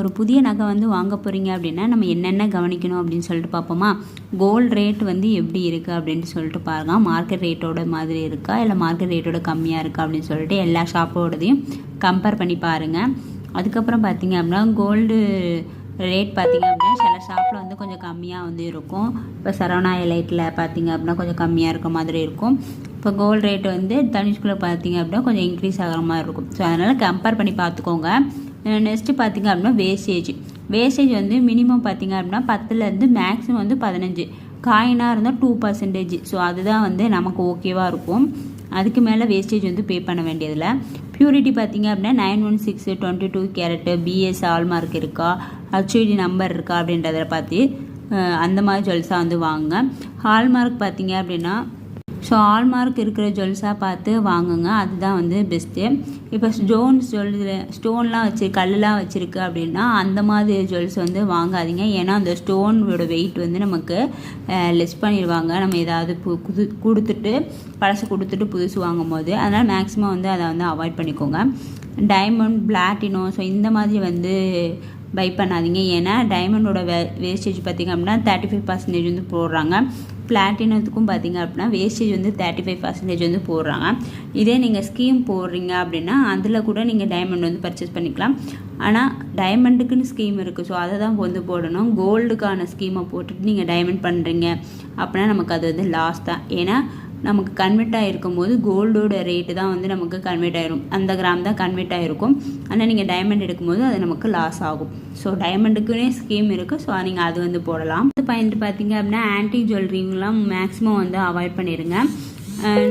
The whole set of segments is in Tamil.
ஒரு புதிய நகை வந்து வாங்க போகிறீங்க அப்படின்னா நம்ம என்னென்ன கவனிக்கணும் அப்படின்னு சொல்லிட்டு பார்ப்போமா? கோல்டு ரேட் வந்து எப்படி இருக்குது அப்படின்னு சொல்லிட்டு பாருங்க. மார்க்கெட் ரேட்டோட மாதிரி இருக்கா? இல்லை மார்க்கெட் ரேட்டோட கம்மியாக இருக்கா அப்படின்னு சொல்லிட்டு எல்லா ஷாப்போடதையும் கம்பேர் பண்ணி பாருங்கள் அதுக்கப்புறம் பார்த்தீங்க அப்படின்னா கோல்டு ரேட் பார்த்தீங்க அப்படின்னா சில ஷாப்பில் வந்து கொஞ்சம் கம்மியாக வந்து இருக்கும். இப்போ சரவணா எலைட்டில் பார்த்தீங்க அப்படின்னா கொஞ்சம் கம்மியாக இருக்க மாதிரி இருக்கும். இப்போ கோல்டு ரேட் வந்து தனிஷ்குள்ளே பார்த்தீங்க அப்படின்னா கொஞ்சம் இன்க்ரீஸ் ஆகிற மாதிரி இருக்கும். ஸோ அதனால் கம்பேர் பண்ணி பார்த்துக்கோங்க. நெக்ஸ்ட்டு பார்த்தீங்க அப்படின்னா வேஸ்டேஜ் வேஸ்டேஜ் வந்து மினிமம் பார்த்திங்க அப்படின்னா பத்துலேருந்து மேக்ஸிமம் வந்து பதினஞ்சு. காயினாக இருந்தால் டூ பர்சன்டேஜ் ஸோ அதுதான் வந்து நமக்கு ஓகேவாக இருக்கும். அதுக்கு மேலே வேஸ்டேஜ் வந்து பே பண்ண வேண்டியதில்லை. ப்யூரிட்டி பார்த்திங்க அப்படின்னா nine one six twenty two carat BIS hallmark இருக்கா? ஹச்ஐடி நம்பர் இருக்கா அப்படின்றத பார்த்து அந்த மாதிரி ஜுவல்ஸாக வந்து வாங்குங்க. ஹால்மார்க் பார்த்திங்க அப்படின்னா ஸோ ஹால்மார்க் இருக்கிற ஜுவல்ஸாக பார்த்து வாங்குங்க. அதுதான் வந்து பெஸ்ட்டு இப்போ ஸ்டோன்ஸ் ஜுவல் ஸ்டோன்லாம் வச்சு கல்லுலாம் வச்சுருக்கு அப்படின்னா அந்த மாதிரி ஜுவல்ஸ் வந்து வாங்காதீங்க. ஏன்னா அந்த ஸ்டோனோட வெயிட் வந்து நமக்கு லெஸ் பண்ணிடுவாங்க. நம்ம ஏதாவது பு புது கொடுத்துட்டு பழசு கொடுத்துட்டு புதுசு வாங்கும் போது அதனால் மேக்ஸிமம் வந்து அதை வந்து அவாய்ட் பண்ணிக்கோங்க. டைமண்ட் பிளாட்டினோ ஸோ இந்த மாதிரி வந்து பை பண்ணாதீங்க. ஏன்னா டைமண்டோட வே வேஸ்டேஜ் பார்த்திங்க அப்படின்னா தேர்ட்டி ஃபைவ் பர்சன்டேஜ் வந்து போடுறாங்க. பிளாட்டினத்துக்கும் பார்த்தீங்க அப்படின்னா வேஸ்டேஜ் வந்து தேர்ட்டி ஃபைவ் பர்சன்டேஜ் வந்து போடுறாங்க. இதே நீங்கள் ஸ்கீம் போடுறீங்க அப்படின்னா அதில் கூட நீங்கள் டைமண்ட் வந்து பர்ச்சேஸ் பண்ணிக்கலாம். ஆனால் டைமண்டுக்குன்னு ஸ்கீம் இருக்குது ஸோ அதை தான் வந்து போடணும். கோல்டுக்கான ஸ்கீமை போட்டுட்டு நீங்கள் டைமண்ட் பண்ணுறீங்க அப்படின்னா நமக்கு அது வந்து லாஸ் தான். ஏன்னா நமக்கு கன்வெர்ட் ஆகிருக்கும் போது கோல்டோட ரேட்டு தான் வந்து நமக்கு கன்வெர்ட் ஆயிரும். அந்த கிராம் தான் கன்வெர்ட் ஆகிருக்கும் ஆனால் நீங்கள் டைமண்ட் எடுக்கும்போது அது நமக்கு லாஸ் ஆகும். ஸோ டைமண்டுக்குனே ஸ்கீம் இருக்குது ஸோ நீங்கள் அது வந்து போடலாம். அது பாயிண்ட் பார்த்தீங்க அப்படின்னா ஆன்டி ஜுவல்லரிங்கெலாம் மேக்ஸிமம் வந்து அவாய்ட் பண்ணிடுங்க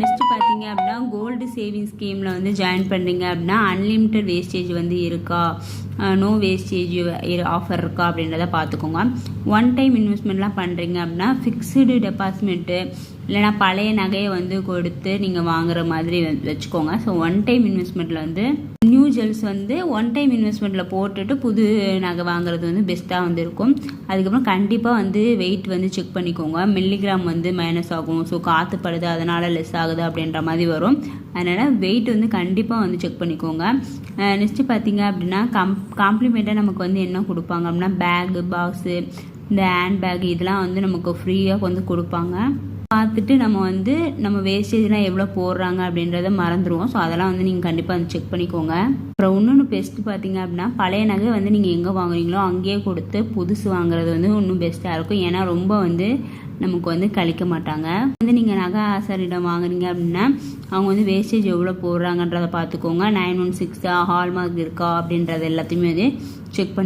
நெக்ஸ்ட்டு பார்த்தீங்க அப்படின்னா கோல்டு சேவிங் ஸ்கீமில் வந்து ஜாயின் பண்ணுறீங்க அப்படின்னா அன்லிமிட்டட் வேஸ்டேஜ் வந்து இருக்கா? நோ வேஸ்டேஜ் ஆஃபர் இருக்கா அப்படின்றத பார்த்துக்கோங்க. ஒன் டைம் இன்வெஸ்ட்மெண்ட்லாம் பண்ணுறீங்க அப்படின்னா ஃபிக்ஸ்டு டெபாசிட்மெண்ட்டு இல்லைனா பழைய நகையை வந்து கொடுத்து நீங்கள் வாங்குற மாதிரி வச்சுக்கோங்க. ஸோ ஒன் டைம் இன்வெஸ்ட்மெண்ட்டில் வந்து நியூ ஜுவல்ஸ் வந்து ஒன் டைம் இன்வெஸ்ட்மெண்ட்டில் போட்டுட்டு புது நகை வாங்குறது வந்து பெஸ்ட்டாக வந்து இருக்கும் அதுக்கப்புறம் கண்டிப்பாக வந்து வெயிட் வந்து செக் பண்ணிக்கோங்க. மில்லிகிராம் வந்து மைனஸ் ஆகும். ஸோ காற்று படுது அதனால் லெஸ் ஆகுது அப்படின்ற மாதிரி வரும். அதனால் வெயிட் வந்து கண்டிப்பாக வந்து செக் பண்ணிக்கோங்க. நெக்ஸ்ட்டு பார்த்தீங்க அப்படின்னா கம் காம்ப்ளிமெண்ட்டாக நமக்கு வந்து என்ன கொடுப்பாங்க அப்படின்னா பேகு பாக்ஸு இந்த ஹேண்ட் பேக் இதெல்லாம் வந்து நமக்கு ஃப்ரீயாக வந்து கொடுப்பாங்க. பார்த்துட்டு நம்ம வந்து நம்ம வேஸ்டேஜ்லாம் எவ்வளோ போடுறாங்க அப்படின்றத மறந்துடுவோம் ஸோ அதெல்லாம் வந்து நீங்கள் கண்டிப்பாக வந்து செக் பண்ணிக்கோங்க. அப்புறம் இன்னொன்று பெஸ்ட்டு பார்த்தீங்க அப்படின்னா பழைய நகை வந்து நீங்கள் எங்கே வாங்குறீங்களோ அங்கேயே கொடுத்து புதுசு வாங்குறது வந்து இன்னும் பெஸ்ட்டாக இருக்கும். ஏன்னா ரொம்ப வந்து நமக்கு வந்து கழிக்க மாட்டாங்க. வந்து நீங்கள் நகை ஆசாரியிடம் வாங்குறீங்க அப்படின்னா அவங்க வந்து வேஸ்டேஜ் எவ்வளோ போடுறாங்கன்றதை பார்த்துக்கோங்க. நைன் ஒன் சிக்ஸா ஹால்மார்க் இருக்கா அப்படின்றது எல்லாத்தையுமே வந்து செக் பண்ணி